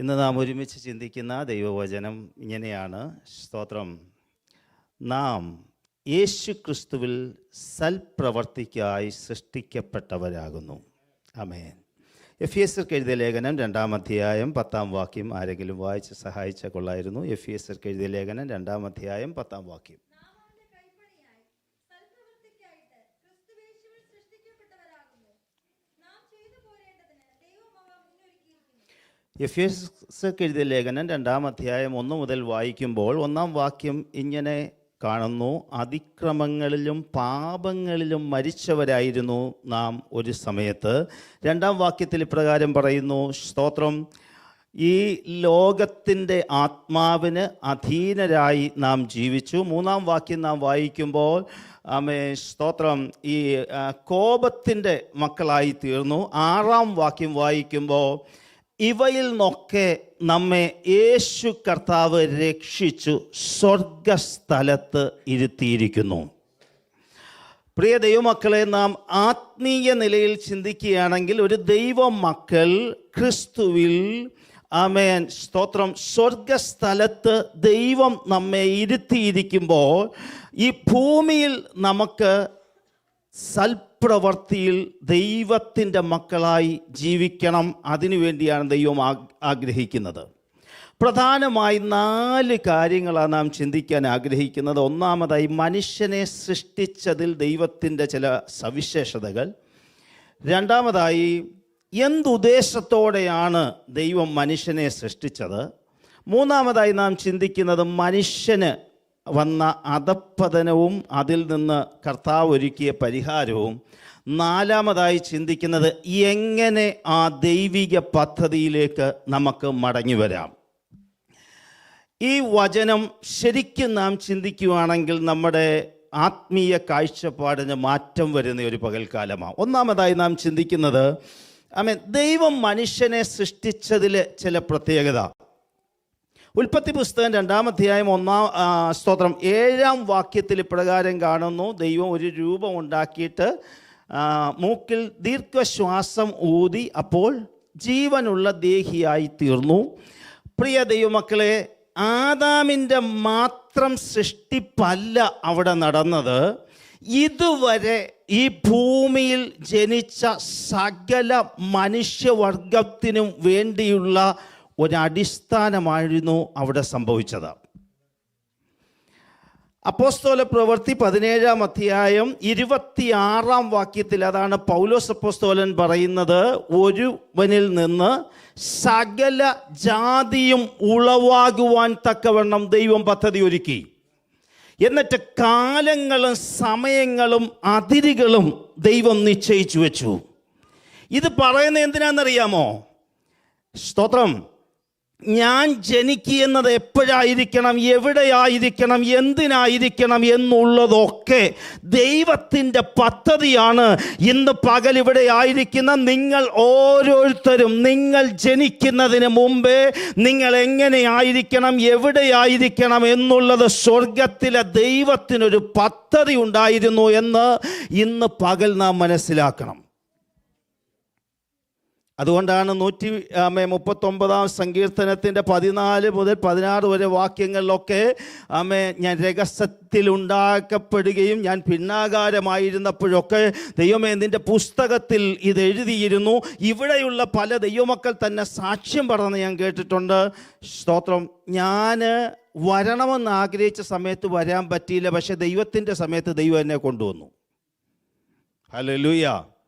ഇന്ന് നാം ഒരുമിച്ച് ചിന്തിക്കുന്ന ദൈവവചനം ഇങ്ങനെയാണ്. സ്തോത്രം. നാം യേശു ക്രിസ്തുവിൽ സൽപ്രവർത്തിക്കായി സൃഷ്ടിക്കപ്പെട്ടവരാകുന്നു. അമേൻ എഫ് എസ് എഴുതിയ ലേഖനം രണ്ടാം അധ്യായം പത്താം വാക്യം ആരെങ്കിലും വായിച്ച് സഹായിച്ച കൊള്ളായിരുന്നു. എഫ് എസ് എഴുതിയ ലേഖനം രണ്ടാം അധ്യായം പത്താം വാക്യം നാം അവന്റെ കൈപ്പണിയായി സൽപ്രവൃത്തിക്കായിട്ട് ക്രിസ്തുയേശുവിൽ സൃഷ്ടിക്കപ്പെട്ടവരാകുന്നു നാം ചെയ്തു പോരേണ്ടതിന് ദൈവം അവ മുന്നൊരുക്കിയിരിക്കുന്നു എഫ് എസ് എഴുതിയ ലേഖനം രണ്ടാം അധ്യായം ഒന്ന് മുതൽ വായിക്കുമ്പോൾ ഒന്നാം വാക്യം ഇങ്ങനെ കാണുന്നു അതിക്രമങ്ങളിലും പാപങ്ങളിലും മരിച്ചവരായിരുന്നു നാം ഒരു സമയത്ത്. രണ്ടാം വാക്യത്തിൽ ഇപ്രകാരം പറയുന്നു സ്തോത്രം ഈ ലോകത്തിന്റെ ആത്മാവിന് അധീനരായി നാം ജീവിച്ചു. മൂന്നാം വാക്യം നാം വായിക്കുമ്പോൾ ആമേ സ്തോത്രം ഈ കോപത്തിന്റെ മക്കളായി തീർന്നു. ആറാം വാക്യം വായിക്കുമ്പോൾ ഇവയിൽ നിന്നൊക്കെ നമ്മെ യേശു കർത്താവ് രക്ഷിച്ചു സ്വർഗസ്ഥലത്ത് ഇരുത്തിയിരിക്കുന്നു. പ്രിയ ദൈവമക്കളെ നാം ആത്മീയ നിലയിൽ ചിന്തിക്കുകയാണെങ്കിൽ ഒരു ദൈവ മക്കൾ ക്രിസ്തുവിൽ ആമേൻ സ്തോത്രം സ്വർഗസ്ഥലത്ത് ദൈവം നമ്മെ ഇരുത്തിയിരിക്കുമ്പോൾ ഈ ഭൂമിയിൽ നമുക്ക് സൽപ്രവർത്തിയിൽ ദൈവത്തിന്റെ മക്കളായി ജീവിക്കണം. അതിനുവേണ്ടിയാണ് ദൈവം ആഗ്രഹിക്കുന്നത്. പ്രധാനമായി നാല് കാര്യങ്ങളാണ് നാം ചിന്തിക്കാൻ ആഗ്രഹിക്കുന്നത്. ഒന്നാമതായി മനുഷ്യനെ സൃഷ്ടിച്ചതിൽ ദൈവത്തിന്റെ ചില സവിശേഷതകൾ. രണ്ടാമതായി എന്തുദ്ദേശത്തോടെയാണ് ദൈവം മനുഷ്യനെ സൃഷ്ടിച്ചത്? മൂന്നാമതായി നാം ചിന്തിക്കുന്നത് മനുഷ്യന് വന്ന അധപ്പതനവും അതിൽ നിന്ന് കർത്താവ് ഒരുക്കിയ പരിഹാരവും നാലാമതായി ചിന്തിക്കുന്നത് എങ്ങനെ ആ ദൈവിക പദ്ധതിയിലേക്ക് നമുക്ക് മടങ്ങി വരാം. ഈ വചനം ശരിക്കും നാം ചിന്തിക്കുകയാണെങ്കിൽ നമ്മുടെ ആത്മീയ കാഴ്ചപ്പാടിന് മാറ്റം വരുന്ന ഒരു പകൽക്കാലമാണ്. ഒന്നാമതായി നാം ചിന്തിക്കുന്നത് ആമേ ദൈവം മനുഷ്യനെ സൃഷ്ടിച്ചതിൽ ചില പ്രത്യേകത. ഉൽപ്പത്തി പുസ്തകം രണ്ടാം അധ്യായം ഒന്നാം സ്തോത്രം. ഏഴാം വാക്യത്തിൽ ഇപ്രകാരം കാണുന്നു. ദൈവം ഒരു രൂപം ഉണ്ടാക്കിയിട്ട് മൂക്കിൽ ദീർഘശ്വാസം ഊതി അപ്പോൾ ജീവനുള്ള ദേഹിയായി തീർന്നു. പ്രിയ ദൈവമക്കളെ ആദാമിന്റെ മാത്രം സൃഷ്ടിപ്പല്ല അവിടെ നടന്നത്. ഇതുവരെ ഈ ഭൂമിയിൽ ജനിച്ച സകല മനുഷ്യവർഗത്തിനും വേണ്ടിയുള്ള ഒരടിസ്ഥാനമായിരുന്നു അവിടെ സംഭവിച്ചത്. അപ്പോസ്തോല പ്രവൃത്തി പതിനേഴാം അധ്യായം ഇരുപത്തിയാറാം വാക്യത്തിൽ അതാണ് പൗലോസ് അപ്പോസ്തോലൻ പറയുന്നത് ഒരുവനിൽ നിന്ന് സകല ജാതിയും ഉളവാകുവാൻ തക്കവണ്ണം ദൈവം പദ്ധതി ഒരുക്കി. എന്നിട്ട് കാലങ്ങളും സമയങ്ങളും അതിരുകളും ദൈവം നിശ്ചയിച്ചു വെച്ചു. ഇത് പറയുന്നത് എന്തിനാണെന്നറിയാമോ? സ്തോത്രം. ഞാൻ ജനിക്കുന്നത് എപ്പോഴായിരിക്കണം എവിടെയായിരിക്കണം എന്തിനായിരിക്കണം എന്നുള്ളതൊക്കെ ദൈവത്തിന്റെ പദ്ധതിയാണ്. ഇന്ന് പകൽ ഇവിടെ ആയിരിക്കുന്ന നിങ്ങൾ ഓരോരുത്തരും നിങ്ങൾ ജനിക്കുന്നതിന് മുമ്പേ നിങ്ങൾ എങ്ങനെയായിരിക്കണം എവിടെയായിരിക്കണം എന്നുള്ളത് സ്വർഗത്തിലെ ദൈവത്തിനൊരു പദ്ധതി ഉണ്ടായിരുന്നു എന്ന് ഇന്ന് പകൽ നാം മനസ്സിലാക്കണം. അതുകൊണ്ടാണ് നൂറ്റി ആമേ മുപ്പത്തൊമ്പതാം സങ്കീർത്തനത്തിന്റെ പതിനാല് മുതൽ പതിനാറ് വരെ വാക്യങ്ങളിലൊക്കെ ആമേ ഞാൻ രഹസ്യത്തിൽ ഉണ്ടാക്കപ്പെടുകയും ഞാൻ പിന്നാകാരമായിരുന്നപ്പോഴൊക്കെ ദൈവമേ നിന്റെ പുസ്തകത്തിൽ ഇത് എഴുതിയിരുന്നു. ഇവിടെയുള്ള പല ദൈവമക്കൾ തന്നെ സാക്ഷ്യം പറഞ്ഞ് ഞാൻ കേട്ടിട്ടുണ്ട്. സ്തോത്രം. ഞാൻ വരണമെന്ന് ആഗ്രഹിച്ച സമയത്ത് വരാൻ പറ്റിയില്ല പക്ഷേ ദൈവത്തിന്റെ സമയത്ത് ദൈവം എന്നെ കൊണ്ടുവന്നു. ഹലോ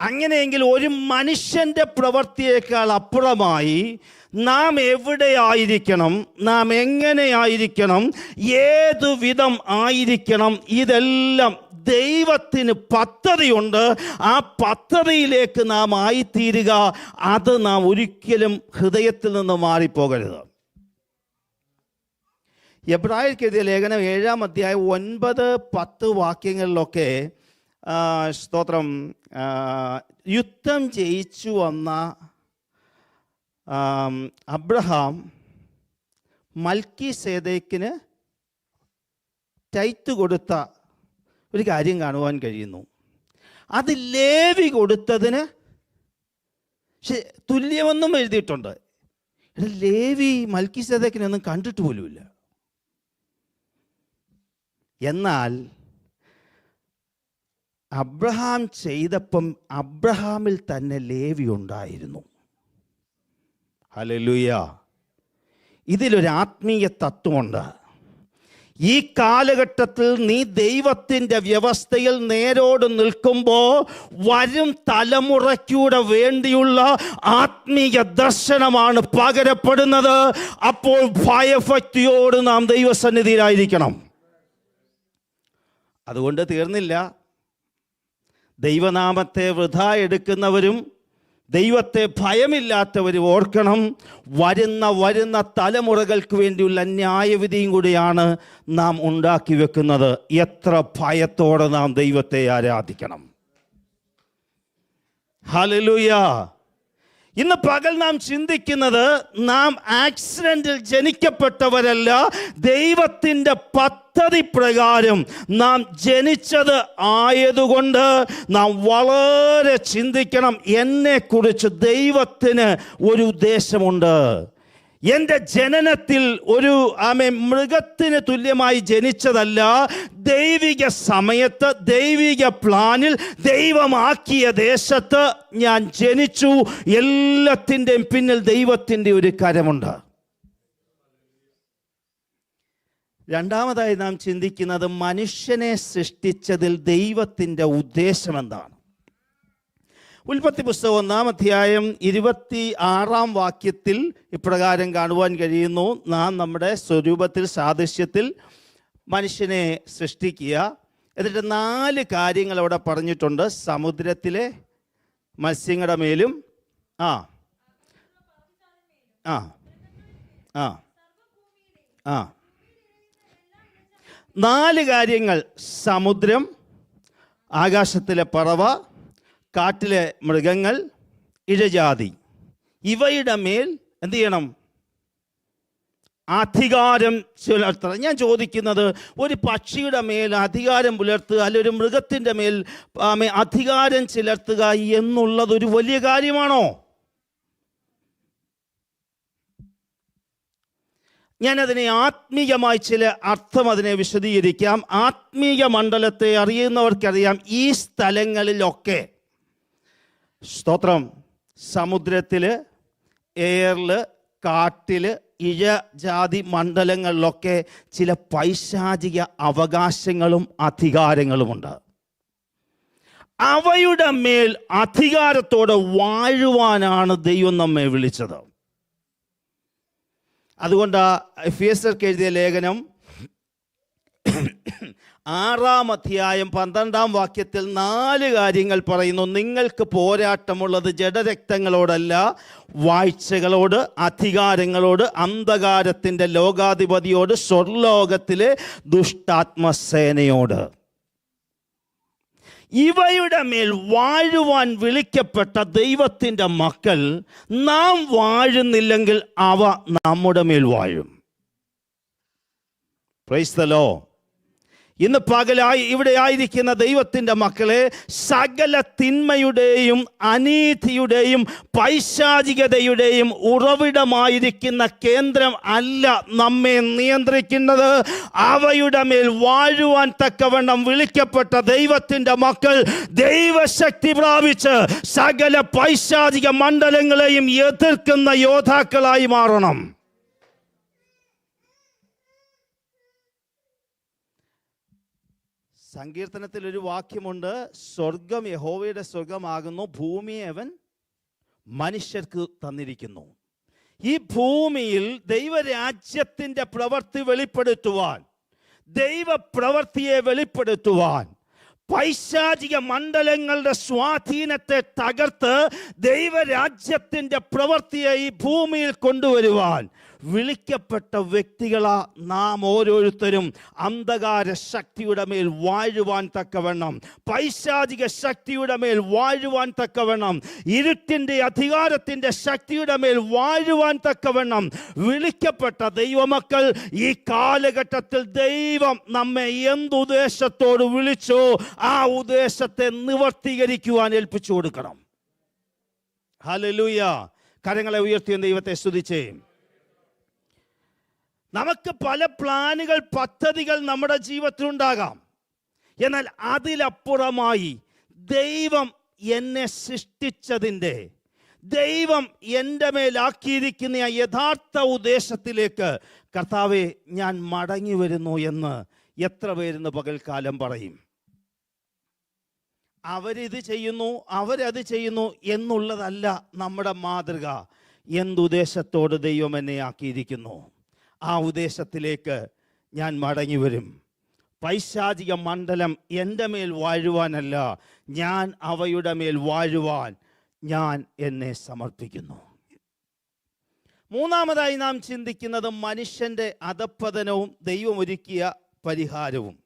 അങ്ങനെയെങ്കിൽ ഒരു മനുഷ്യന്റെ പ്രവൃത്തിയേക്കാൾ അപ്പുറമായി നാം എവിടെയായിരിക്കണം? നാം എങ്ങനെയായിരിക്കണം? ഏതു വിധം ആയിരിക്കണം? ഇതെല്ലാം ദൈവത്തിന് പദ്ധതിയുണ്ട്. ആ പദ്ധതിയിലേക്ക് നാം ആയിത്തീരുക. അത് നാം ഒരിക്കലും ഹൃദയത്തിൽ നിന്ന് മാറിപ്പോകരുത്. എബ്രാഹിർക്ക് എഴുതിയ ലേഖനം ഏഴാം അധ്യായം ഒൻപത് പത്ത് വാക്യങ്ങളിലൊക്കെ സ്തോത്രം. യുദ്ധം ജയിച്ചു വന്ന അബ്രഹാം മൽക്കി സേതയ്ക്കിന് ടൈറ്റ് കൊടുത്ത ഒരു കാര്യം കാണുവാൻ കഴിയുന്നു. അത് ലേവി കൊടുത്തതിന് തുല്യമെന്നും എഴുതിയിട്ടുണ്ട്. ലേവി മൽക്കി സേതയ്ക്കിനൊന്നും കണ്ടിട്ട് പോലുമില്ല. എന്നാൽ അബ്രഹാം ചെയ്തപ്പം അബ്രഹാമിൽ തന്നെ ലേവി ഉണ്ടായിരുന്നു. ഹലലുയ ഇതിലൊരു ആത്മീയ തത്വമുണ്ട്. ഈ കാലഘട്ടത്തിൽ നീ ദൈവത്തിന്റെ വ്യവസ്ഥയിൽ നേരോട് നിൽക്കുമ്പോൾ വരും തലമുറയ്ക്കൂടെ വേണ്ടിയുള്ള ആത്മീയ ദർശനമാണ് പകരപ്പെടുന്നത്. അപ്പോൾ ഭയഭക്തിയോട് നാം ദൈവസന്നിധിയിലായിരിക്കണം. അതുകൊണ്ട് തീർന്നില്ല. ദൈവനാമത്തെ വൃഥ എടുക്കുന്നവരും ദൈവത്തെ ഭയമില്ലാത്തവരും ഓർക്കണം വരുന്ന വരുന്ന തലമുറകൾക്ക് വേണ്ടിയുള്ള ന്യായവിധിയും കൂടിയാണ് നാം ഉണ്ടാക്കി വെക്കുന്നത്. എത്ര ഭയത്തോടെ നാം ദൈവത്തെ ആരാധിക്കണം. ഹലലുയ ഇന്ന് പകൽ നാം ചിന്തിക്കുന്നത് നാം ആക്സിഡന്റിൽ ജനിക്കപ്പെട്ടവരല്ല ദൈവത്തിന്റെ പദ്ധതി പ്രകാരം നാം ജനിച്ചത് ആയതുകൊണ്ട് നാം വളരെ ചിന്തിക്കണം. എന്നെക്കുറിച്ച് ദൈവത്തിന് ഒരു ഉദ്ദേശമുണ്ട്. എന്റെ ജനനത്തിൽ ഒരു ആമെ മൃഗത്തിന് തുല്യമായി ജനിച്ചതല്ല ദൈവിക സമയത്ത് ദൈവിക പ്ലാനിൽ ദൈവമാക്കിയ ദേശത്ത് ഞാൻ ജനിച്ചു. എല്ലാത്തിന്റെയും പിന്നിൽ ദൈവത്തിന്റെ ഒരു കരമുണ്ട്. രണ്ടാമതായി നാം ചിന്തിക്കുന്നത് മനുഷ്യനെ സൃഷ്ടിച്ചതിൽ ദൈവത്തിന്റെ ഉദ്ദേശം എന്താണ് ഉൽപ്പത്തി പുസ്തകം ഒന്നാം അധ്യായം ഇരുപത്തി ആറാം വാക്യത്തിൽ ഇപ്രകാരം കാണുവാൻ കഴിയുന്നു. നാം നമ്മുടെ സ്വരൂപത്തിൽ സാദൃശ്യത്തിൽ മനുഷ്യനെ സൃഷ്ടിക്കുക. എന്നിട്ട് നാല് കാര്യങ്ങൾ അവിടെ പറഞ്ഞിട്ടുണ്ട്. സമുദ്രത്തിലെ മത്സ്യങ്ങളുടെ മേലും ആ ആ ആ ആ. നാല് കാര്യങ്ങൾ. സമുദ്രം ആകാശത്തിലെ പറവ കാട്ടിലെ മൃഗങ്ങൾ ഇഴജാതി. ഇവയുടെ മേൽ എന്ത് ചെയ്യണം? അധികാരം പുലർത്തുക ഞാൻ ചോദിക്കുന്നത് ഒരു പക്ഷിയുടെ മേൽ അധികാരം പുലർത്തുക അല്ലെ ഒരു മൃഗത്തിന്റെ മേൽ അധികാരം ചിലർത്തുക എന്നുള്ളത് ഒരു വലിയ കാര്യമാണോ? ഞാനതിനെ ആത്മീയമായി ചില അർത്ഥം അതിനെ വിശദീകരിക്കാം. ആത്മീയ മണ്ഡലത്തെ അറിയുന്നവർക്കറിയാം ഈ സ്ഥലങ്ങളിലൊക്കെ. സ്തോത്രം. സമുദ്രത്തിൽ എയറിൽ കാട്ടിൽ ഇഴ ജാതി മണ്ഡലങ്ങളിലൊക്കെ ചില പൈശാചിക അവകാശങ്ങളും അധികാരങ്ങളുമുണ്ട്. അവയുടെ മേൽ അധികാരത്തോടെ വാഴുവാനാണ് ദൈവം നമ്മെ വിളിച്ചത്. അതുകൊണ്ട് എഫിയസർക്ക് എഴുതിയ ലേഖനം ആറാം അധ്യായം പന്ത്രണ്ടാം വാക്യത്തിൽ നാല് കാര്യങ്ങൾ പറയുന്നു. നിങ്ങൾക്ക് പോരാട്ടമുള്ളത് ജഡരക്തങ്ങളോടല്ല വാഴ്ചകളോട് അധികാരങ്ങളോട് അന്ധകാരത്തിന്റെ ലോകാധിപതിയോട് സ്വർലോകത്തിലെ ദുഷ്ടാത്മസേനയോട്. ഇവയുടെ മേൽ വാഴുവാൻ വിളിക്കപ്പെട്ട ദൈവത്തിന്റെ മക്കൾ നാം വാഴുന്നില്ലെങ്കിൽ അവ നമ്മുടെ മേൽ വാഴും. പ്രൈസ്തലോ ഇന്ന് പകലായി ഇവിടെ ആയിരിക്കുന്ന ദൈവത്തിന്റെ മക്കളെ സകല തിന്മയുടെയും അനീതിയുടെയും പൈശാചികതയുടെയും ഉറവിടമായിരിക്കുന്ന കേന്ദ്രം അല്ല നമ്മെ നിയന്ത്രിക്കുന്നത്. അവയുടെ മേൽ വാഴുവാൻ തക്കവണ്ണം വിളിക്കപ്പെട്ട ദൈവത്തിന്റെ മക്കൾ ദൈവശക്തി പ്രാപിച്ച് സകല പൈശാചിക മണ്ഡലങ്ങളെയും എതിർക്കുന്ന യോദ്ധാക്കളായി മാറണം. സങ്കീർത്തനത്തിൽ ഒരു വാക്യമുണ്ട് സ്വർഗം യഹോവയുടെ സ്വർഗമാകുന്നു ഭൂമിയെ അവൻ മനുഷ്യർക്ക് തന്നിരിക്കുന്നു. ഈ ഭൂമിയിൽ ദൈവരാജ്യത്തിന്റെ പ്രവൃത്തി വെളിപ്പെടുത്തുവാൻ ദൈവപ്രവൃത്തിയെ വെളിപ്പെടുത്തുവാൻ പൈശാചിക മണ്ഡലങ്ങളുടെ സ്വാധീനത്തെ തകർത്ത് ദൈവരാജ്യത്തിന്റെ പ്രവൃത്തിയെ ഈ ഭൂമിയിൽ കൊണ്ടുവരുവാൻ വിളിക്കപ്പെട്ട വ്യക്തികളാ നാം ഓരോരുത്തരും അന്ധകാര ശക്തിയുടെ മേൽ വാഴുവാൻ തക്കവണ്ണം പൈശാചിക ശക്തിയുടെ മേൽ വാഴുവാൻ തക്കവണ്ണം ഇരുട്ടിന്റെ അധികാരത്തിന്റെ ശക്തിയുടെ മേൽ വാഴുവാൻ തക്കവണ്ണം. വിളിക്കപ്പെട്ട ദൈവമക്കൾ ഈ കാലഘട്ടത്തിൽ ദൈവം നമ്മെ എന്തുദ്ദേശത്തോട് വിളിച്ചോ ആ ഉദ്ദേശത്തെ നിവർത്തീകരിക്കുവാൻ ഏൽപ്പിച്ചു കൊടുക്കണം. ഹലലൂയ കരങ്ങളെ ഉയർത്തിയ ദൈവത്തെ സ്തുതിച്ചേ. നമുക്ക് പല പ്ലാനുകൾ പദ്ധതികൾ നമ്മുടെ ജീവിതത്തിലുണ്ടാകാം. എന്നാൽ അതിലപ്പുറമായി ദൈവം എന്നെ സൃഷ്ടിച്ചതിന്റെ ദൈവം എന്റെ മേലാക്കിയിരിക്കുന്ന യഥാർത്ഥ ഉദ്ദേശത്തിലേക്ക് കർത്താവെ ഞാൻ മടങ്ങി വരുന്നു എന്ന് എത്ര പേരിന്ന് പകൽക്കാലം പറയും. അവരിത് ചെയ്യുന്നു അവരത് ചെയ്യുന്നു എന്നുള്ളതല്ല നമ്മുടെ മാതൃക. എന്തുദ്ദേശത്തോട് ദൈവം എന്നെ ആക്കിയിരിക്കുന്നു? ആ ഉദ്ദേശത്തിലേക്ക് ഞാൻ മടങ്ങി വരും പൈശാചിക മണ്ഡലം എന്റെ മേൽ വാഴുവാനല്ല ഞാൻ അവയുടെ മേൽ വാഴുവാൻ ഞാൻ എന്നെ സമർപ്പിക്കുന്നു. മൂന്നാമതായി നാം ചിന്തിക്കുന്നത് മനുഷ്യന്റെ അധപ്പതനവും ദൈവമൊരുക്കിയ പരിഹാരവും.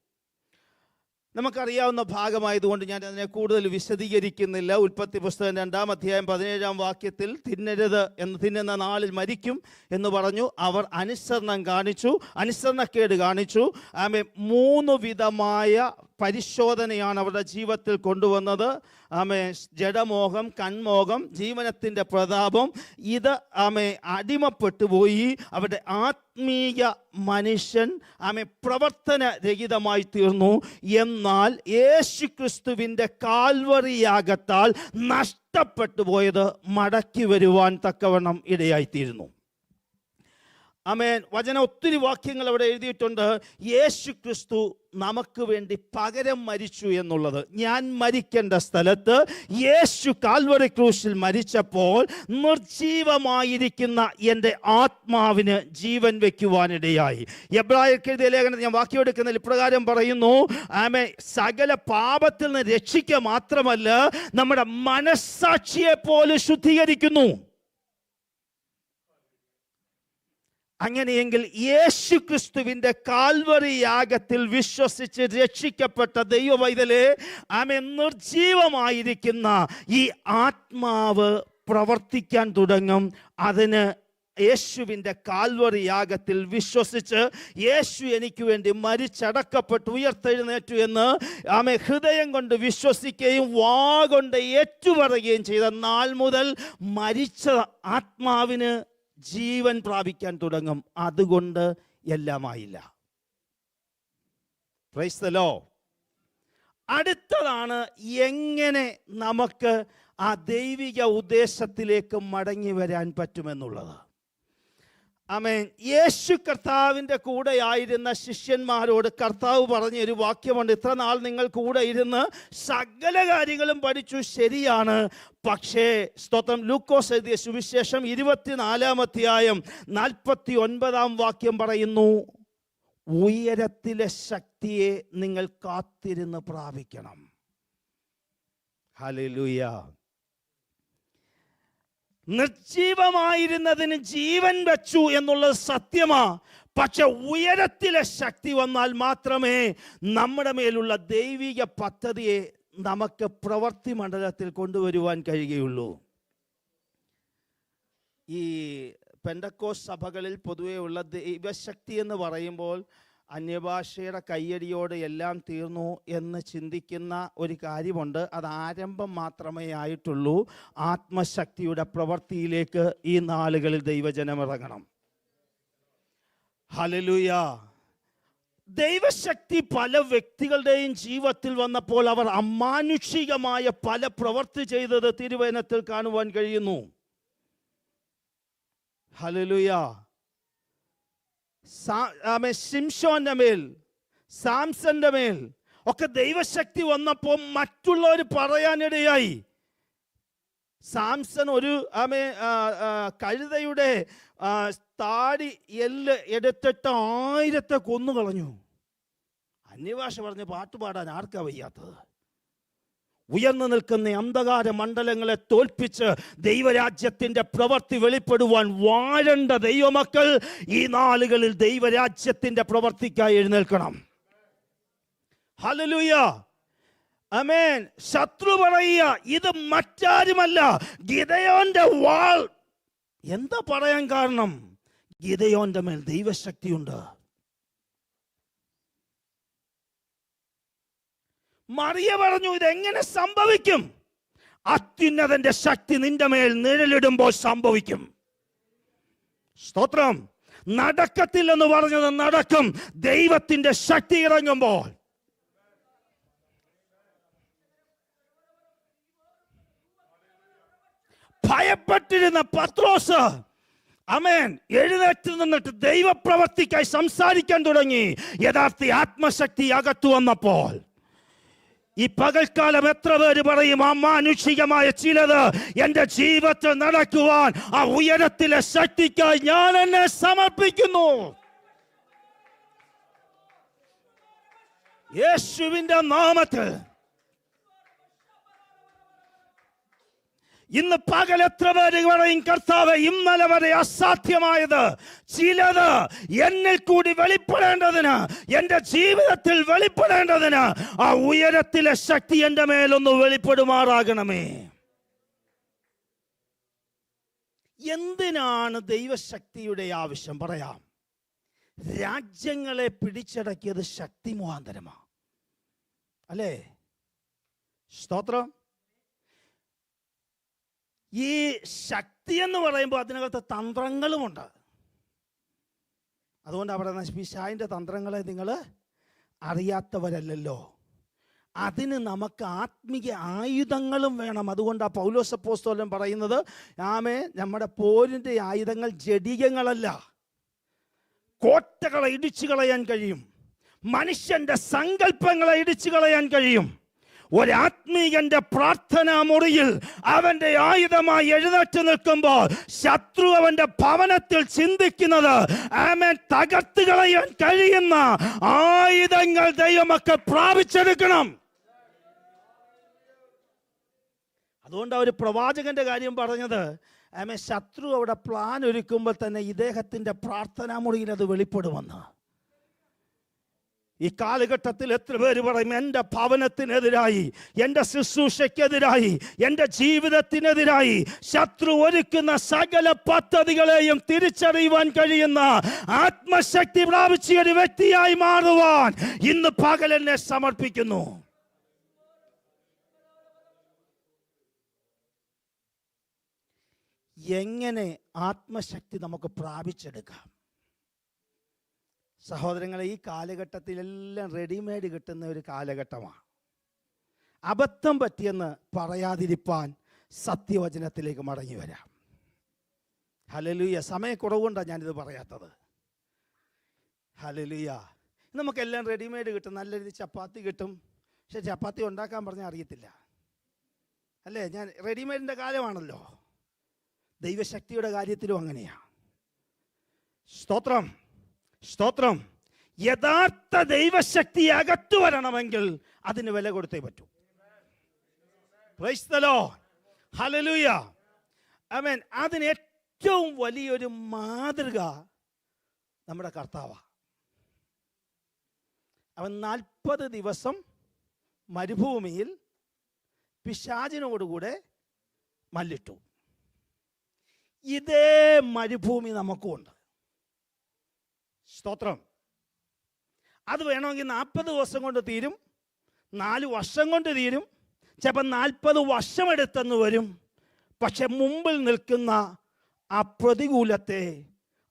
നമുക്കറിയാവുന്ന ഭാഗമായതുകൊണ്ട് ഞാൻ അതിനെ കൂടുതൽ വിശദീകരിക്കുന്നില്ല. ഉൽപ്പത്തി പുസ്തകം രണ്ടാം അധ്യായം പതിനേഴാം വാക്യത്തിൽ തിന്നരുത് എന്ന് തിന്നുന്ന നാളിൽ മരിക്കും എന്ന് പറഞ്ഞു. അവർ അനുസരണം കാണിച്ചു അനുസരണക്കേട് കാണിച്ചു. ആമേ മൂന്ന് വിധമായ പരിശോധനയാണ് അവരുടെ ജീവിതത്തിൽ കൊണ്ടുവന്നത്. ആമേ ജഡമോഹം കൺമോഹം ജീവനത്തിന്റെ പ്രതാപം ഇത് ആമേ അടിമപ്പെട്ടു പോയി. അവരുടെ ആത്മീയ മനുഷ്യൻ ആമെ പ്രവർത്തനരഹിതമായി തീർന്നു. എന്നാൽ യേശു ക്രിസ്തുവിന്റെ കാൽവറിയാകത്താൽ നഷ്ടപ്പെട്ടു പോയത് മടക്കി വരുവാൻ തക്കവണ്ണം ഇടയായിത്തീരുന്നു. അമേൻ വചന ഒത്തിരി വാക്യങ്ങൾ അവിടെ എഴുതിയിട്ടുണ്ട്. യേശു ക്രിസ്തു നമുക്ക് വേണ്ടി പകരം മരിച്ചു എന്നുള്ളത്. ഞാൻ മരിക്കേണ്ട സ്ഥലത്ത് യേശു കാൽവറി ക്രൂശിൽ മരിച്ചപ്പോൾ നിർജീവമായിരിക്കുന്ന എന്റെ ആത്മാവിന് ജീവൻ വയ്ക്കുവാനിടയായി. എബ്രായർക്കെഴുതിയ ലേഖനത്തിൽ ഞാൻ വാക്യമെടുക്കുന്നതിൽ ഇപ്രകാരം പറയുന്നു. ആമേ സകല പാപത്തിൽ നിന്ന് രക്ഷിക്കുക മാത്രമല്ല നമ്മുടെ മനസ്സാക്ഷിയെ പോലും ശുദ്ധീകരിക്കുന്നു. അങ്ങനെയെങ്കിൽ യേശു ക്രിസ്തുവിന്റെ കാൽവറി യാഗത്തിൽ വിശ്വസിച്ച് രക്ഷിക്കപ്പെട്ട ദൈവവൈതലെ ആമെ നിർജീവമായിരിക്കുന്ന ഈ ആത്മാവ് പ്രവർത്തിക്കാൻ തുടങ്ങും. അതിന് യേശുവിന്റെ കാൽവറി യാഗത്തിൽ വിശ്വസിച്ച് യേശു എനിക്ക് വേണ്ടി മരിച്ചടക്കപ്പെട്ട് ഉയർത്തെഴുന്നേറ്റു എന്ന് ആമെ ഹൃദയം കൊണ്ട് വിശ്വസിക്കുകയും വാ കൊണ്ട് ഏറ്റുപറയുകയും ചെയ്ത നാൾ മുതൽ മരിച്ച ആത്മാവിന് ജീവൻ പ്രാപിക്കാൻ തുടങ്ങും. അതുകൊണ്ട് എല്ലാമായില്ല. ക്രൈസ്തലോ അടുത്തതാണ് എങ്ങനെ നമുക്ക് ആ ദൈവിക ഉദ്ദേശത്തിലേക്ക് മടങ്ങി വരാൻ പറ്റുമെന്നുള്ളത്. ആമേൻ. യേശു കർത്താവിന്റെ കൂടെയായിരുന്ന ശിഷ്യന്മാരോട് കർത്താവ് പറഞ്ഞ ഒരു വാക്യമുണ്ട്. ഇത്ര നാൾ നിങ്ങൾ കൂടെ ഇരുന്ന് സകല കാര്യങ്ങളും പഠിച്ചു ശരിയാണ്. പക്ഷേ സ്തോത്രം ലൂക്കോസ് എഴുതിയ സുവിശേഷം ഇരുപത്തിനാലാം അധ്യായം നാൽപ്പത്തി ഒൻപതാം വാക്യം പറയുന്നു ഉയരത്തിലെ ശക്തിയെ നിങ്ങൾ കാത്തിരുന്ന് പ്രാപിക്കണം. ഹല്ലേലൂയ നിർജീവമായിരുന്നതിന് ജീവൻ വച്ചു എന്നുള്ളത് സത്യമാ. പക്ഷെ ഉയരത്തിലെ ശക്തി വന്നാൽ മാത്രമേ നമ്മുടെ മേലുള്ള ദൈവിക പദ്ധതിയെ നമുക്ക് പ്രവർത്തി മണ്ഡലത്തിൽ കൊണ്ടുവരുവാൻ കഴിയുകയുള്ളൂ. ഈ പെൻഡക്കോസ് സഭകളിൽ പൊതുവെയുള്ള ദൈവശക്തി എന്ന് പറയുമ്പോൾ അന്യഭാഷയുടെ കയ്യടിയോട് എല്ലാം തീർന്നു എന്ന് ചിന്തിക്കുന്ന ഒരു കാര്യമുണ്ട്. അത് ആരംഭം മാത്രമേ ആയിട്ടുള്ളൂ. ആത്മശക്തിയുടെ പ്രവൃത്തിയിലേക്ക് ഈ നാളുകളിൽ ദൈവജനം ഇറങ്ങണം. ഹലലുയ ദൈവശക്തി പല വ്യക്തികളുടെയും ജീവിതത്തിൽ വന്നപ്പോൾ അവർ അമാനുഷികമായ പല പ്രവൃത്തി ചെയ്തത് തിരുവനത്തിൽ കാണുവാൻ കഴിയുന്നു. ഹലലുയ ശിംഷോന്റെ മേൽ സാംസന്റെ മേൽ ഒക്കെ ദൈവശക്തി വന്നപ്പോൾ മറ്റുള്ളവർ പറയാനിടയായി. സാംസൺ ഒരു ആമേ കഴുതയുടെ താടി എല്ല് എടുത്തിട്ട് ആയിരത്തെ കൊന്നുകളഞ്ഞു. അന്യഭാഷ പറഞ്ഞ് പാട്ട് പാടാൻ ആർക്കാ വയ്യാത്തത്? ഉയർന്നു നിൽക്കുന്ന അന്ധകാര മണ്ഡലങ്ങളെ തോൽപ്പിച്ച് ദൈവരാജ്യത്തിന്റെ പ്രവൃത്തി വെളിപ്പെടുവാൻ വാഴണ്ട ദൈവമക്കൾ ഈ നാളുകളിൽ ദൈവരാജ്യത്തിന്റെ പ്രവൃത്തിക്കായി എഴുന്നേൽക്കണം. ഹലലുയ അമേൻ ശത്രു പറയുക ഇത് മറ്റാരുമല്ല ഗിതയോന്റെ വാൾ. എന്താ പറയാൻ കാരണം? ഗിതയോന്റെ മേൽ ദൈവശക്തിയുണ്ട്. മറിയ പറഞ്ഞു ഇതെങ്ങനെ സംഭവിക്കും? അത്യുന്നതന്റെ ശക്തി നിന്റെ മേൽ നിഴലിടുമ്പോൾ സംഭവിക്കും. സ്തോത്രം. നടക്കത്തില്ലെന്ന് പറഞ്ഞത് നടക്കും. ദൈവത്തിന്റെ ശക്തി ഇറങ്ങുമ്പോൾ. ഭയപ്പെട്ടിരുന്ന പത്രോസ് അമേൻ. എഴുന്നേറ്റ് നിന്നിട്ട് ദൈവപ്രവർത്തിക്കായി സംസാരിക്കാൻ തുടങ്ങി. യഥാർത്ഥ ആത്മശക്തി അകത്തു വന്നപ്പോൾ. ഈ പകൽക്കാലം എത്ര പേര് പറയും അമാനുഷികമായ ചിലത് എന്റെ ജീവിതത്തിൽ നടക്കുവാൻ ആ ഉയരത്തിലെ ശക്തിക്കായി ഞാൻ എന്നെ സമർപ്പിക്കുന്നു. യേശുവിന്റെ നാമത്തിൽ ഇന്ന് പകൽ എത്ര പേര് പറയും കർത്താവ് ഇന്നലെ വരെ അസാധ്യമായത് ചിലത് എന്നിൽ കൂടി വെളിപ്പെടേണ്ടതിന് എന്റെ ജീവിതത്തിൽ വെളിപ്പെടേണ്ടതിന് ആ ഉയരത്തിലെ ശക്തി എന്റെ മേലൊന്ന് വെളിപ്പെടുമാറാകണമേ. എന്തിനാണ് ദൈവശക്തിയുടെ ആവശ്യം? പറയാം. രാജ്യങ്ങളെ പിടിച്ചടക്കിയത് ശക്തി മുഖാന്തരമാണ് അല്ലേ? സ്തോത്രം. ഈ ശക്തി എന്ന് പറയുമ്പോൾ അതിനകത്ത് തന്ത്രങ്ങളുമുണ്ട്. അതുകൊണ്ട് അവിടെ നശിപ്പിശായിന്റെ തന്ത്രങ്ങളെ നിങ്ങൾ അറിയാത്തവരല്ലല്ലോ. അതിന് നമുക്ക് ആത്മീയ ആയുധങ്ങളും വേണം. അതുകൊണ്ട് ആ പൗലോസപ്പോസ്തോലൻ പറയുന്നത് ആമേ നമ്മുടെ പോരിന്റെ ആയുധങ്ങൾ ജഡികങ്ങളല്ല. കോട്ടകളെ ഇടിച്ചു കളയാൻ കഴിയും. മനുഷ്യന്റെ സങ്കല്പങ്ങളെ ഇടിച്ചു കളയാൻ കഴിയും. ഒരാത്മീയന്റെ പ്രാർത്ഥനാ മുറിയിൽ അവന്റെ ആയുധമായി എഴുന്നേറ്റ് നിൽക്കുമ്പോൾ ശത്രു അവന്റെ ഭവനത്തിൽ ചിന്തിക്കുന്നത് ആമൻ തകർത്ത് കളയാൻ കഴിയുന്ന ആയുധങ്ങൾ ദൈവമൊക്കെ പ്രാപിച്ചെടുക്കണം. അതുകൊണ്ട് ഒരു പ്രവാചകന്റെ കാര്യം പറഞ്ഞത് ആമേ ശത്രു അവിടെ പ്ലാൻ ഒരുക്കുമ്പോൾ തന്നെ ഇദ്ദേഹത്തിന്റെ പ്രാർത്ഥനാ മുറിയിൽ അത് വെളിപ്പെടുമെന്ന്. ഈ കാലഘട്ടത്തിൽ എത്ര പേര് പറയും എന്റെ ഭവനത്തിനെതിരായി എന്റെ ശുശ്രൂഷയ്ക്കെതിരായി എന്റെ ജീവിതത്തിനെതിരായി ശത്രു ഒരുക്കുന്ന സകല പദ്ധതികളെയും തിരിച്ചറിയുവാൻ കഴിയുന്ന ആത്മശക്തി പ്രാപിച്ച ഒരു വ്യക്തിയായി മാറുവാൻ ഇന്ന് പകൽ എന്നെ സമർപ്പിക്കുന്നു. എങ്ങനെ ആത്മശക്തി നമുക്ക് പ്രാപിച്ചെടുക്കാം? സഹോദരങ്ങളെ ഈ കാലഘട്ടത്തിലെല്ലാം റെഡിമെയ്ഡ് കിട്ടുന്ന ഒരു കാലഘട്ടമാണ്. അബദ്ധം പറ്റിയെന്ന് പറയാതിരിപ്പാൻ സത്യവചനത്തിലേക്ക് മടങ്ങി വരാം. ഹലലുയ സമയക്കുറവുകൊണ്ടാണ് ഞാനിത് പറയാത്തത്. ഹലലുയ നമുക്കെല്ലാം റെഡിമെയ്ഡ് കിട്ടും. നല്ല രീതി ചപ്പാത്തി കിട്ടും. പക്ഷെ ചപ്പാത്തി ഉണ്ടാക്കാൻ പറഞ്ഞാൽ അറിയത്തില്ല. അല്ലേ? ഞാൻ റെഡിമെയ്ഡിന്റെ കാലമാണല്ലോ. ദൈവശക്തിയുടെ കാര്യത്തിലും അങ്ങനെയാണ് സ്തോത്രം. സ്തോത്രം. യഥാർത്ഥ ദൈവശക്തി അകത്തു വരണമെങ്കിൽ അതിന് വില കൊടുത്തേ പറ്റൂ. Praise ഹലലൂയ. Amen. അതിന് ഏറ്റവും വലിയൊരു മാതൃക നമ്മുടെ കർത്താവാ. അവൻ നാൽപ്പത് ദിവസം മരുഭൂമിയിൽ പിശാചിനോടുകൂടെ മല്ലിട്ടു. ഇതേ മരുഭൂമി നമുക്കുമുണ്ട്. സ്തോത്രം. അത് വേണമെങ്കിൽ നാൽപ്പത് ദിവസം കൊണ്ട് തീരും നാല് വർഷം കൊണ്ട് തീരും ചിലപ്പോൾ നാൽപ്പത് വർഷമെടുത്തെന്ന് വരും. പക്ഷെ മുമ്പിൽ നിൽക്കുന്ന ആ പ്രതികൂലത്തെ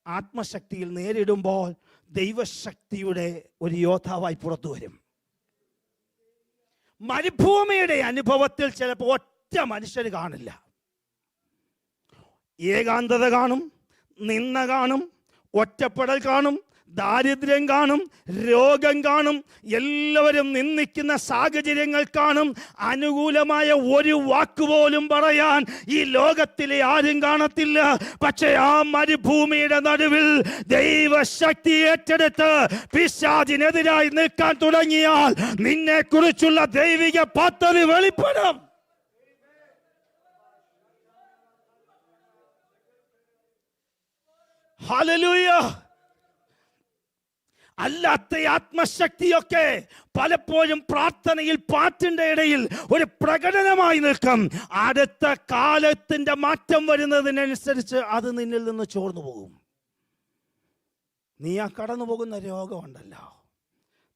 ആത്മശക്തിയിൽ നേരിടുമ്പോൾ ദൈവശക്തിയുടെ ഒരു യോദ്ധാവായി പുറത്തു വരും. മരുഭൂമിയുടെ അനുഭവത്തിൽ ചിലപ്പോൾ ഒറ്റ മനുഷ്യർ കാണില്ല. ഏകാന്തത കാണും നിന്ന കാണും ഒറ്റപ്പെടൽ കാണും ദാരിദ്ര്യം കാണും രോഗം കാണും എല്ലാവരും നിന്ദിക്കുന്ന സാഹചര്യങ്ങൾ കാണും. അനുകൂലമായ ഒരു വാക്കുപോലും പറയാൻ ഈ ലോകത്തിലെ ആരും കാണത്തില്ല. പക്ഷേ ആ മരുഭൂമിയുടെ നടുവിൽ ദൈവശക്തി ഏറ്റെടുത്ത് പിശാചിനെതിരായി നിൽക്കാൻ തുടങ്ങിയാൽ നിന്നെ കുറിച്ചുള്ള ദൈവിക പദ്ധതി വെളിപ്പെടും. അല്ലാത്ത ആത്മശക്തിയൊക്കെ പലപ്പോഴും പ്രാർത്ഥനയിൽ പാട്ടിന്റെ ഇടയിൽ ഒരു പ്രകടനമായി നിൽക്കും. അടുത്ത കാലത്തിന്റെ മാറ്റം വരുന്നതിനനുസരിച്ച് അത് നിന്നിൽ നിന്ന് ചോർന്നു പോകും. നീ ആ കടന്നു പോകുന്ന രോഗമുണ്ടല്ലോ.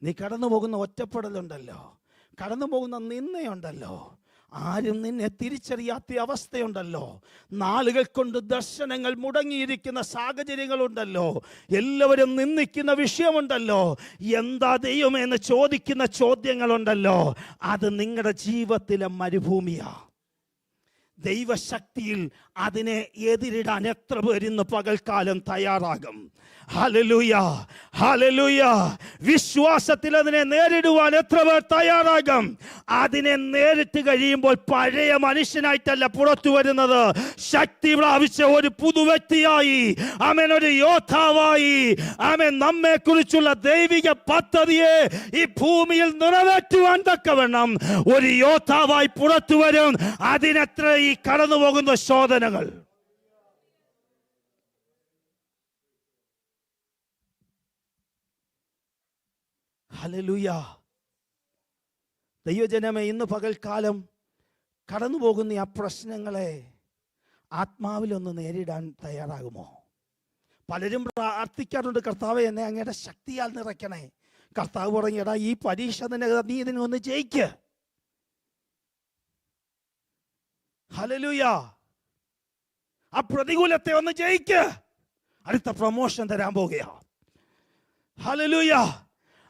നീ കടന്നു പോകുന്ന ഒറ്റപ്പെടലുണ്ടല്ലോ. കടന്നു പോകുന്ന നിന്നയുണ്ടല്ലോ ആരും നിന്നെ തിരിച്ചറിയാത്ത അവസ്ഥയുണ്ടല്ലോ. നാളുകൾ കൊണ്ട് ദർശനങ്ങൾ മുടങ്ങിയിരിക്കുന്ന സാഹചര്യങ്ങളുണ്ടല്ലോ. എല്ലാവരും നിന്ദിക്കുന്ന വിഷയമുണ്ടല്ലോ. എന്താ ദൈവമേ എന്ന് ചോദിക്കുന്ന ചോദ്യങ്ങളുണ്ടല്ലോ. അത് നിങ്ങളുടെ ജീവിതത്തിലെ മരുഭൂമിയാ. ദൈവശക്തിയിൽ അതിനെ എതിരിടാൻ എത്ര പേരിന്ന് പകൽക്കാലം തയ്യാറാകും. ഹലലുയ ഹലലുയ വിശ്വാസത്തിൽ അതിനെ നേരിടുവാൻ എത്ര പേർ തയ്യാറാകും? അതിനെ നേരിട്ട് കഴിയുമ്പോൾ പഴയ മനുഷ്യനായിട്ടല്ല പുറത്തു വരുന്നത്. ശക്തി പ്രാപിച്ച ഒരു പുതു വ്യക്തിയായി. ഒരു യോദ്ധാവായി. അവൻ നമ്മെ കുറിച്ചുള്ള ദൈവിക പദ്ധതിയെ ഈ ഭൂമിയിൽ നിറവേറ്റുവാൻ തക്കവണ്ണം ഒരു യോദ്ധാവായി പുറത്തു വരും. അതിനെത്ര ഈ കടന്നു പോകുന്ന ശോധനകൾ. ദൈവജനമേ ഇന്ന് പകൽക്കാലം കടന്നു പോകുന്ന ആ പ്രശ്നങ്ങളെ ആത്മാവിലൊന്ന് നേരിടാൻ തയ്യാറാകുമോ? പലരും പ്രാർത്ഥിക്കാറുണ്ട് കർത്താവ് എന്നെ അങ്ങയുടെ ശക്തിയാൽ നിറയ്ക്കണേ. കർത്താവ് പറഞ്ഞടാ ഈ പരീക്ഷ തന്നെ നീ ഇതിനെ ഒന്ന് ജയിക്ക്. ഹലലുയ ആ പ്രതികൂലത്തെ ഒന്ന് ജയിക്ക്. അടുത്ത പ്രൊമോഷൻ തരാൻ പോകുകയാ ഹലലുയ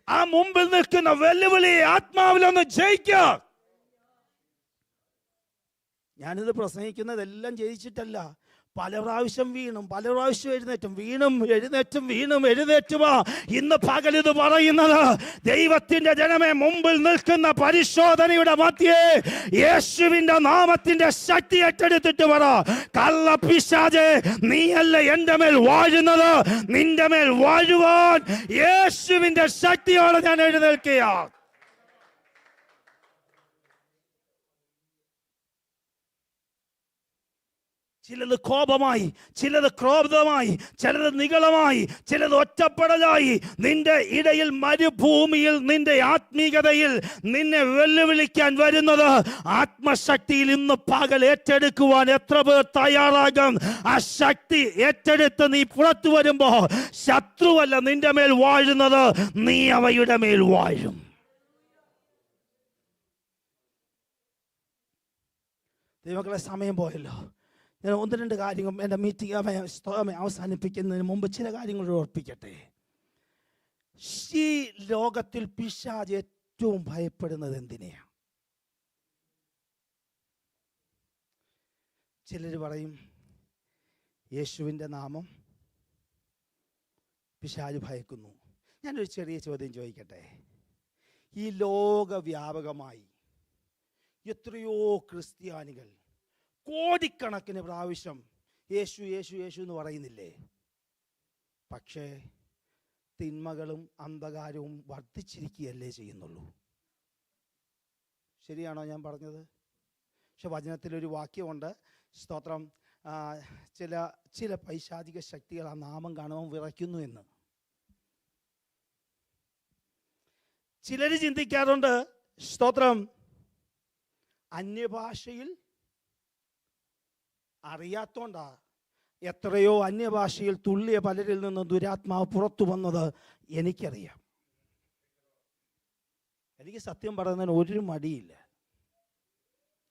ആ മുമ്പിൽ നിൽക്കുന്ന വെല്ലുവിളിയെ ആത്മാവിലൊന്ന് ജയിക്കുക. ഞാനിത് പ്രസംഗിക്കുന്നതെല്ലാം ജയിച്ചിട്ടല്ല. പല പ്രാവശ്യം വീണും പല പ്രാവശ്യം എഴുന്നേറ്റും വീണും എഴുന്നേറ്റും വീണും എഴുന്നേറ്റുമാ. ഇന്ന് പകലിത് പറയുന്നത് ദൈവത്തിന്റെ ജനമേ മുമ്പിൽ നിൽക്കുന്ന പരിശോധനയുടെ മധ്യേ യേശുവിന്റെ നാമത്തിന്റെ ശക്തി ഏറ്റെടുത്തിട്ട് പറ. കള്ള പിശാജെ നീയല്ല എന്റെ മേൽ വാഴുന്നത്. നിന്റെ മേൽ വാഴുവാൻ യേശുവിന്റെ ശക്തിയോടെ ഞാൻ എഴുന്നേൽക്കുകയാണ്. ചിലത് കോപമായി ചിലത് ക്രോധമായി ചിലത് നികളമായി ചിലത് ഒറ്റപ്പെടലായി. നിന്റെ ഇടയിൽ മരുഭൂമിയിൽ നിന്റെ ആത്മീകതയിൽ നിന്നെ വെല്ലുവിളിക്കാൻ വരുന്നത് ആത്മശക്തിയിൽ ഇന്ന് പകൽ ഏറ്റെടുക്കുവാൻ എത്ര പേർ തയ്യാറാകും? ആ ശക്തി ഏറ്റെടുത്ത് നീ പുറത്തു വരുമ്പോൾ ശത്രുവല്ല നിന്റെ മേൽ വാഴുന്നത് നീ അവയുടെ മേൽ വാഴും. ദൈവങ്ങളെ സമയം പോയല്ലോ. ഞാൻ ഒന്ന് രണ്ട് കാര്യങ്ങൾ എന്റെ മീറ്റിംഗ് അവസാനിപ്പിക്കുന്നതിന് മുമ്പ് ചില കാര്യങ്ങൾ ഓർപ്പിക്കട്ടെ. ഈ ലോകത്തിൽ പിശാജ് ഏറ്റവും ഭയപ്പെടുന്നത് എന്തിനെയാണ് ചിലർ പറയും യേശുവിന്റെ നാമം പിശാജ് ഭയക്കുന്നു. ഞാനൊരു ചെറിയ ചോദ്യം ചോദിക്കട്ടെ. ഈ ലോകവ്യാപകമായി എത്രയോ ക്രിസ്ത്യാനികൾ കോടിക്കണക്കിന് പ്രാവശ്യം യേശു യേശു യേശു എന്ന് പറയുന്നില്ലേ? പക്ഷേ തിന്മകളും അന്ധകാരവും വർദ്ധിച്ചിരിക്കുകയല്ലേ ചെയ്യുന്നുള്ളൂ. ശരിയാണോ ഞാൻ പറഞ്ഞത്? പക്ഷെ വചനത്തിലൊരു വാക്യമുണ്ട്. സ്തോത്രം. ചില ചില പൈശാചിക ശക്തികൾ ആ നാമം കാണുമ്പോൾ വിറയ്ക്കുന്നു എന്ന്. ചിലർ ചിന്തിക്കാറുണ്ട് സ്തോത്രം അന്യഭാഷയിൽ അറിയാത്തോണ്ടാ എത്രയോ അന്യഭാഷയിൽ തുള്ളിയ പലരിൽ നിന്ന് ദുരാത്മാവ് പുറത്തു വന്നത് എനിക്കറിയാം. എനിക്ക് സത്യം പറയുന്നതിന് ഒരു മടിയില്ല.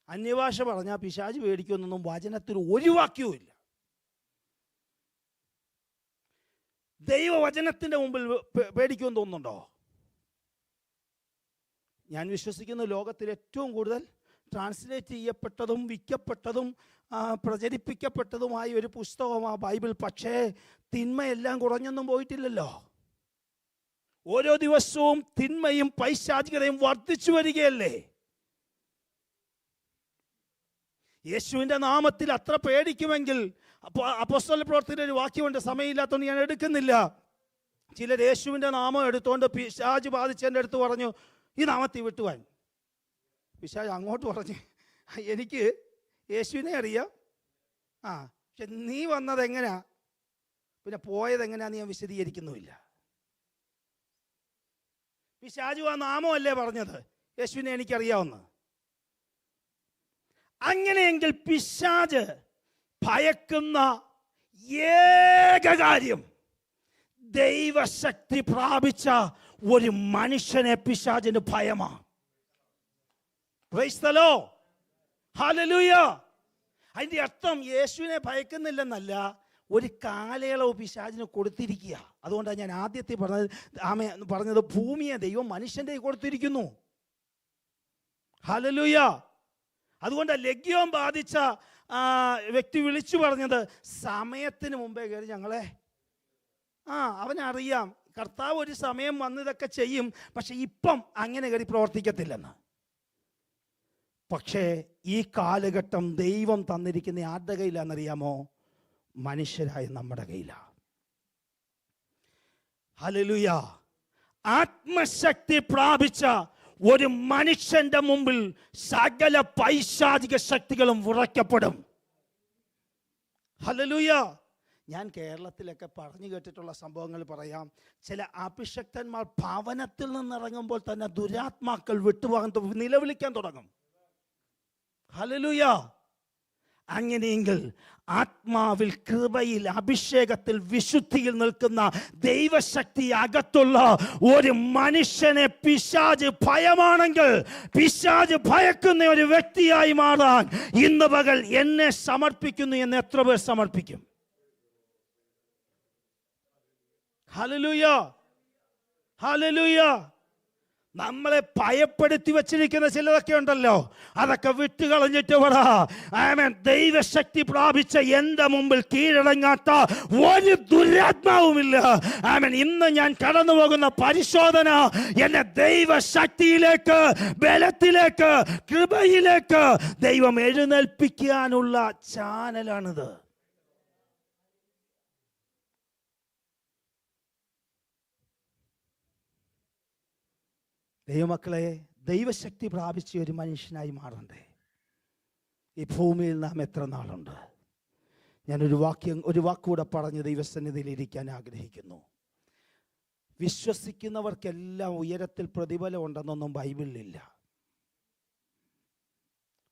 അന്യഭാഷ പറഞ്ഞാൽ പിശാജ് പേടിക്കുമെന്നൊന്നും വചനത്തിൽ ഒരു വാക്യവും ദൈവവചനത്തിന്റെ മുമ്പിൽ പേടിക്കുമെന്ന് തോന്നുന്നുണ്ടോ? ഞാൻ വിശ്വസിക്കുന്ന ലോകത്തിൽ ഏറ്റവും കൂടുതൽ ട്രാൻസ്ലേറ്റ് ചെയ്യപ്പെട്ടതും വിൽക്കപ്പെട്ടതും പ്രചരിപ്പിക്കപ്പെട്ടതുമായ ഒരു പുസ്തകമാണ് ബൈബിൾ. പക്ഷേ തിന്മയെല്ലാം കുറഞ്ഞൊന്നും പോയിട്ടില്ലല്ലോ. ഓരോ ദിവസവും തിന്മയും പൈശാചികതയും വർദ്ധിച്ചു വരികയല്ലേ? യേശുവിന്റെ നാമത്തിൽ അത്ര പേടിക്കുമെങ്കിൽ അപ്പോൾ അപ്പോസ്തല പ്രവർത്തിയുടെ ഒരു വാക്യമുണ്ട് സമയമില്ലാത്തതുകൊണ്ട് ഞാൻ എടുക്കുന്നില്ല. ചിലർ യേശുവിന്റെ നാമം എടുത്തുകൊണ്ട് പിശാജ് ബാധിച്ചതിന്റെ അടുത്ത് പറഞ്ഞു ഈ നാമത്തിൽ വിട്ടുവാൻ പിശാജ് അങ്ങോട്ട് പറഞ്ഞു എനിക്ക് യേശുവിനെ അറിയാം. ആ പക്ഷെ നീ വന്നത് എങ്ങനെയാ പിന്നെ പോയത് എങ്ങനെയാന്ന് ഞാൻ വിശദീകരിക്കുന്നുമില്ല. പിശാജു ആ നാമമല്ലേ പറഞ്ഞത്? യേശുവിനെ എനിക്കറിയാവുന്ന. അങ്ങനെയെങ്കിൽ പിശാജ് ഭയക്കുന്ന ഏക കാര്യം ദൈവശക്തി പ്രാപിച്ച ഒരു മനുഷ്യനെ പിശാജിന് ഭയമാ. Praise ഹാലലൂയ അതിന്റെ അർത്ഥം യേശുവിനെ ഭയക്കുന്നില്ലെന്നല്ല ഒരു കാലയളവ് പിശാചിന് കൊടുത്തിരിക്കുക. അതുകൊണ്ടാണ് ഞാൻ ആദ്യത്തെ പറഞ്ഞത് ആമ പറഞ്ഞത് ഭൂമിയെ ദൈവം മനുഷ്യന്റെ കൊടുത്തിരിക്കുന്നു. ഹലലൂയ അതുകൊണ്ട് ലഗ്യവും ബാധിച്ച വ്യക്തി വിളിച്ചു പറഞ്ഞത് സമയത്തിന് മുമ്പേ കയറി ഞങ്ങളെ. ആ അവനറിയാം കർത്താവ് ഒരു സമയം വന്ന് ഇതൊക്കെ ചെയ്യും പക്ഷെ ഇപ്പം അങ്ങനെ കയറി പ്രവർത്തിക്കത്തില്ലെന്ന്. പക്ഷേ ഈ കാലഘട്ടം ദൈവം തന്നിരിക്കുന്ന ആരുടെ കയ്യിലാണെന്നറിയാമോ? മനുഷ്യരായ നമ്മുടെ ഹലലുയ ആത്മശക്തി പ്രാപിച്ച ഒരു മനുഷ്യന്റെ മുമ്പിൽ സകല പൈശാചിക ശക്തികളും ഉറയ്ക്കപ്പെടും. ഹലലുയ ഞാൻ കേരളത്തിലൊക്കെ പറഞ്ഞു കേട്ടിട്ടുള്ള സംഭവങ്ങൾ പറയാം. ചില അഭിഷക്തന്മാർ ഭവനത്തിൽ നിന്നിറങ്ങുമ്പോൾ തന്നെ ദുരാത്മാക്കൾ വിട്ടുപോകാൻ നിലവിളിക്കാൻ തുടങ്ങും. ഹലലുയ അങ്ങനെയെങ്കിൽ ആത്മാവിൽ കൃപയിൽ അഭിഷേകത്തിൽ വിശുദ്ധിയിൽ നിൽക്കുന്ന ദൈവശക്തി അകത്തുള്ള ഒരു മനുഷ്യനെ പിശാജ് ഭയമാണെങ്കിൽ പിശാജ് ഭയക്കുന്ന ഒരു വ്യക്തിയായി മാറാൻ ഇന്ന് പകൽ എന്നെ സമർപ്പിക്കുന്നു എന്ന് എത്ര പേർ സമർപ്പിക്കും? ഹലലുയ ഹലലുയ നമ്മളെ ഭയപ്പെടുത്തി വെച്ചിരിക്കുന്ന ചിലതൊക്കെ ഉണ്ടല്ലോ. അതൊക്കെ വിട്ടുകളഞ്ഞിട്ട് പറ ആമേൻ. ദൈവശക്തി പ്രാപിച്ച എന്റെ മുമ്പിൽ കീഴടങ്ങാത്ത ഒരു ദുരാത്മാവുമില്ല. ആമേൻ. ഇന്ന് ഞാൻ കടന്നു പോകുന്ന പരിശോധന എന്നെ ദൈവശക്തിയിലേക്ക് ബലത്തിലേക്ക് കൃപയിലേക്ക് ദൈവം എഴുന്നേൽപ്പിക്കാനുള്ള ചാനലാണിത്. ദൈവമക്കളെ ദൈവശക്തി പ്രാപിച്ച ഒരു മനുഷ്യനായി മാറണ്ടേ? ഈ ഭൂമിയിൽ നാം എത്ര നാളുണ്ട്? ഞാനൊരു വാക്യം ഒരു വാക്കുകൂടെ പറഞ്ഞ് ദൈവസന്നിധിയിൽ ഇരിക്കാൻ ആഗ്രഹിക്കുന്നു. വിശ്വസിക്കുന്നവർക്കെല്ലാം ഉയരത്തിൽ പ്രതിഫലം ഉണ്ടെന്നൊന്നും ബൈബിളിലില്ല.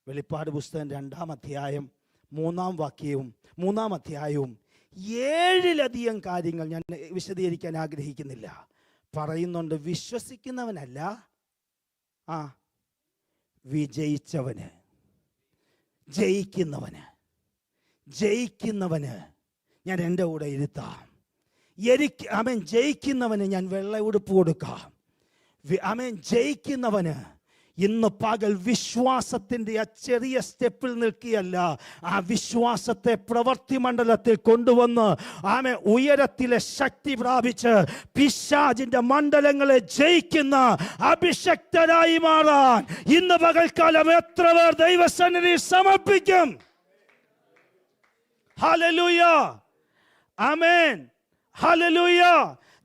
വെളിപ്പാട് പുസ്തകം രണ്ടാം അധ്യായം മൂന്നാം വാക്യവും മൂന്നാം അധ്യായവും ഏഴിലധികം കാര്യങ്ങൾ ഞാൻ വിശദീകരിക്കാൻ ആഗ്രഹിക്കുന്നില്ല. പറയുന്നുണ്ട് വിശ്വസിക്കുന്നവനല്ല. ആ വിജയിച്ചവന് ജയിക്കുന്നവന് ജയിക്കുന്നവന് ഞാൻ എന്റെ കൂടെ ഇരുത്താം. എനിക്ക് അവൻ ജയിക്കുന്നവന് ഞാൻ വെള്ള ഉടുപ്പ് കൊടുക്കാം അമേൻ ജയിക്കുന്നവന് ഇന്ന് പകൽ വിശ്വാസത്തിന്റെ ആ ചെറിയ സ്റ്റെപ്പിൽ നിൽക്കുകയല്ല. ആ വിശ്വാസത്തെ പ്രവർത്തി മണ്ഡലത്തിൽ കൊണ്ടുവന്ന് ആമെ ഉയരത്തിലെ ശക്തി പ്രാപിച്ച് പിശാജിന്റെ മണ്ഡലങ്ങളെ ജയിക്കുന്ന അഭിഷക്തരായി മാറാൻ ഇന്ന് പകൽക്കാലം എത്ര പേർ ദൈവസന്നിധി സമർപ്പിക്കും? ഹലലുയ ആമേൻ. ഹലലുയ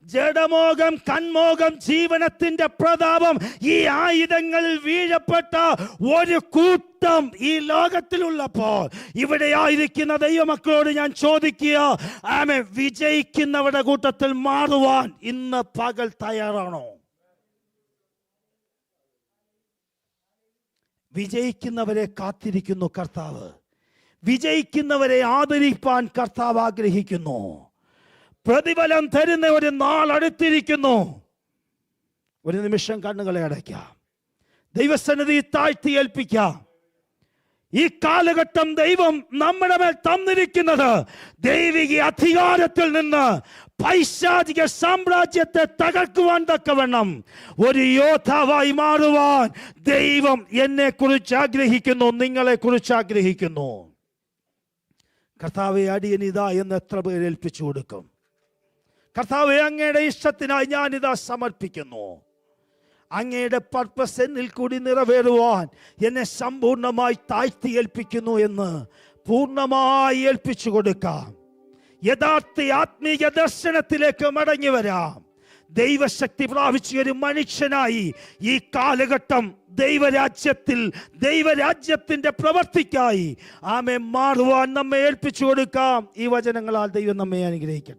ജഡമോഹം കൺമോഹം ജീവനത്തിന്റെ പ്രതാപം ഈ ആയുധങ്ങളിൽ വീഴപ്പെട്ട ഒരു കൂട്ടം ഈ ലോകത്തിലുള്ളപ്പോൾ. ഇവിടെ ആയിരിക്കുന്ന ദൈവമക്കളോട് ഞാൻ ചോദിക്കുക ആമെ വിജയിക്കുന്നവരുടെ കൂട്ടത്തിൽ മാറുവാൻ ഇന്ന് പകൽ തയ്യാറാണോ? വിജയിക്കുന്നവരെ കാത്തിരിക്കുന്നു കർത്താവ്. വിജയിക്കുന്നവരെ ആദരിപ്പാൻ കർത്താവ് ആഗ്രഹിക്കുന്നു. പ്രതിഫലം തരുന്ന ഒരു നാൾ അടുത്തിരിക്കുന്നു. ഒരു നിമിഷം കണ്ണുകളെ അടയ്ക്കാം. ദൈവസന്നിധി താഴ്ത്തി ഏൽപ്പിക്കാം. ഈ കാലഘട്ടം ദൈവം നമ്മുടെ മേൽ തന്നിരിക്കുന്നത് ദൈവിക അധികാരത്തിൽ നിന്ന് പൈശാചിക സാമ്രാജ്യത്തെ തകർക്കുവാൻ തക്കവണ്ണം ഒരു യോദ്ധാവായി മാറുവാൻ ദൈവം എന്നെ കുറിച്ച് ആഗ്രഹിക്കുന്നു നിങ്ങളെ കുറിച്ച് ആഗ്രഹിക്കുന്നു. കർത്താവെ അടിയനിതാ എന്ന് എത്ര പേര് ഏൽപ്പിച്ചു കൊടുക്കും. കർത്താവെ അങ്ങയുടെ ഇഷ്ടത്തിനായി ഞാനിതാ സമർപ്പിക്കുന്നു. അങ്ങയുടെ പർപ്പസ് എന്നിൽ കൂടി നിറവേറുവാൻ എന്നെ സമ്പൂർണമായി താഴ്ത്തി ഏൽപ്പിക്കുന്നു എന്ന് പൂർണമായി ഏൽപ്പിച്ചു കൊടുക്കാം. യഥാർത്ഥ ആത്മീയ ദർശനത്തിലേക്ക് മടങ്ങി വരാം. ദൈവശക്തി പ്രാപിച്ച ഒരു മനുഷ്യനായി ഈ കാലഘട്ടം ദൈവരാജ്യത്തിൽ ദൈവരാജ്യത്തിന്റെ പ്രവർത്തിക്കായി ആമെ മാറുവാൻ നമ്മെ ഏൽപ്പിച്ചു കൊടുക്കാം. ഈ വചനങ്ങളാൽ ദൈവം നമ്മെ അനുഗ്രഹിക്കട്ടെ.